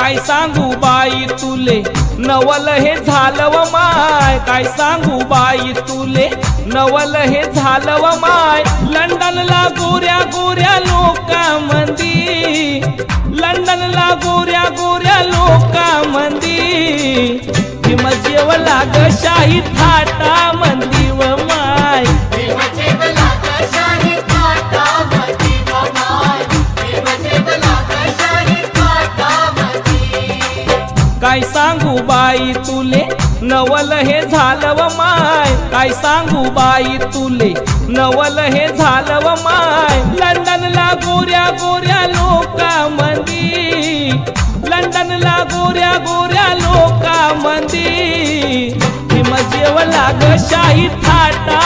काय सांगू बाई तुले? नवल हे झालं व माय. काय सांगू बाई तुले? नवल हे झालं व माय. लंडनला गोऱ्या गोऱ्या लोकांमंदी. लंडनला गोऱ्या गोऱ्या लोकांमंदी. भीम जेवला ग शाही थाटा काय सांगू बाई तुले? नवल हे झालं माय. काय सांगू बाई तुले? नवल हे झालं माय. लंडनला गोऱ्या गोऱ्या लोका मंदी लंडनला गोऱ्या गोऱ्या लोकांमंदी. हिम जेवला ग शाही थाटा